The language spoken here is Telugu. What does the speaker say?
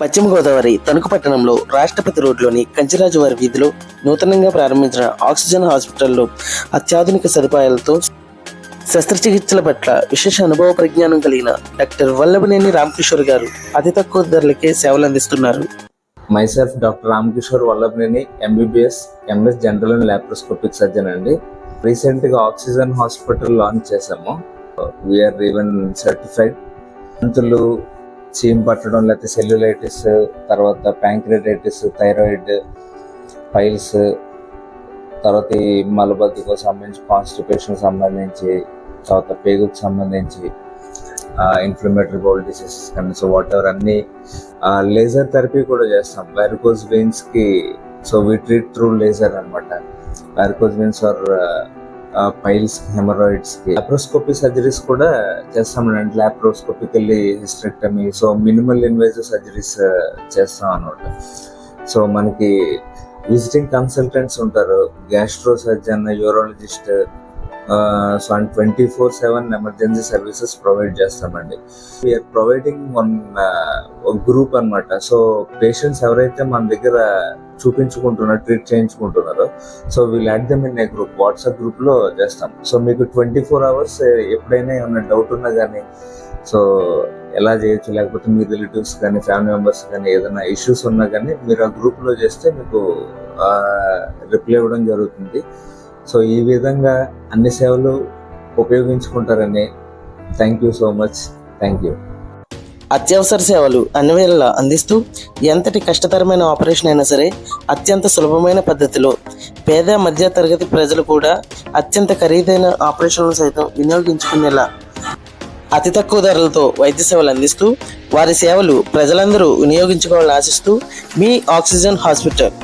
పశ్చిమ గోదావరి తణుకు పట్టణంలో రాష్ట్రపతి రోడ్లోని కంచిరాజు వారి వీధిలో నూతనంగా ప్రారంభించిన ఆక్సిజన్ హాస్పిటల్లో అత్యాధునిక సదుపాయాలతో శస్త్రచికిత్సల పట్ల విశేష అనుభవ పరిజ్ఞానం కలిగిన డాక్టర్ వల్లభనేని రామకిషోర్ గారు అతి తక్కువ ధరలకే సేవలు అందిస్తున్నారు. Myself doctor Ramakishore Vallabhaneni MBBS MS general and laparoscopic surgeon అండి. రీసెంట్గా ఆక్సిజన్ హాస్పిటల్ లాంచ్ చేసాము వీఆర్ ఈవెన్ సర్టిఫైడ్ గంతులు చీమ్ పట్టడం లేకపోతే సెల్యులైటిస్ తర్వాత ప్యాంక్రియాటైటిస్ థైరాయిడ్ పైల్స్ తర్వాత ఈ మలబద్ధకు సంబంధించి కాన్స్టిపేషన్ సంబంధించి తర్వాత పేగుకు సంబంధించి ఇన్ఫ్లమేటరీ బౌల్ డిసీజెస్ కానీ సో వాట్ ఎవర్ అన్ని లేజర్ థెరపీ కూడా చేస్తాం. Varicose వెయిన్స్కి so we treat through laser అనమాట వైరకోజ్ వెయిన్స్ ఆర్ పైల్స్ హెమరాయిడ్స్కి. లాప్రోస్కోపీ సర్జరీస్ కూడా చేస్తాం అండి laparoscopically hysterectomy so minimal invasive surgeries చేస్తాం అనమాట సో మనకి విజిటింగ్ కన్సల్టెంట్స్ ఉంటారు. Gastro surgeon urologist so and twenty four seven emergency services provide చేస్తామండి వీఆర్ ప్రొవైడింగ్ వన్ గ్రూప్ అన్నమాట. సో పేషెంట్స్ ఎవరైతే మన దగ్గర చూపించుకుంటున్నారు ట్రీట్ చేయించుకుంటున్నారు. So we'll add them in a group WhatsApp గ్రూప్లో చేస్తాం. సో మీకు ట్వంటీ ఫోర్ అవర్స్ ఎప్పుడైనా ఏమైనా డౌట్ ఉన్నా కానీ సో ఎలా చేయొచ్చు? లేకపోతే మీ రిలేటివ్స్ కానీ ఫ్యామిలీ మెంబర్స్ కానీ ఏదైనా ఇష్యూస్ ఉన్నా కానీ మీరు ఆ గ్రూప్లో చేస్తే మీకు రిప్లై ఇవ్వడం జరుగుతుంది. సో ఈ విధంగా అన్ని సేవలు ఉపయోగించుకుంటారని thank you so much thank you అత్యవసర సేవలు అన్ని వేళలా అందిస్తూ ఎంతటి కష్టతరమైన ఆపరేషన్ అయినా సరే అత్యంత సులభమైన పద్ధతిలో పేద మధ్య తరగతి ప్రజలు కూడా అత్యంత ఖరీదైన ఆపరేషన్లు సైతం వినియోగించుకునేలా అతి తక్కువ ధరలతో వైద్య సేవలు అందిస్తూ వారి సేవలు ప్రజలందరూ వినియోగించుకోవాలని ఆశిస్తూ మీ ఆక్సిజన్ హాస్పిటల్.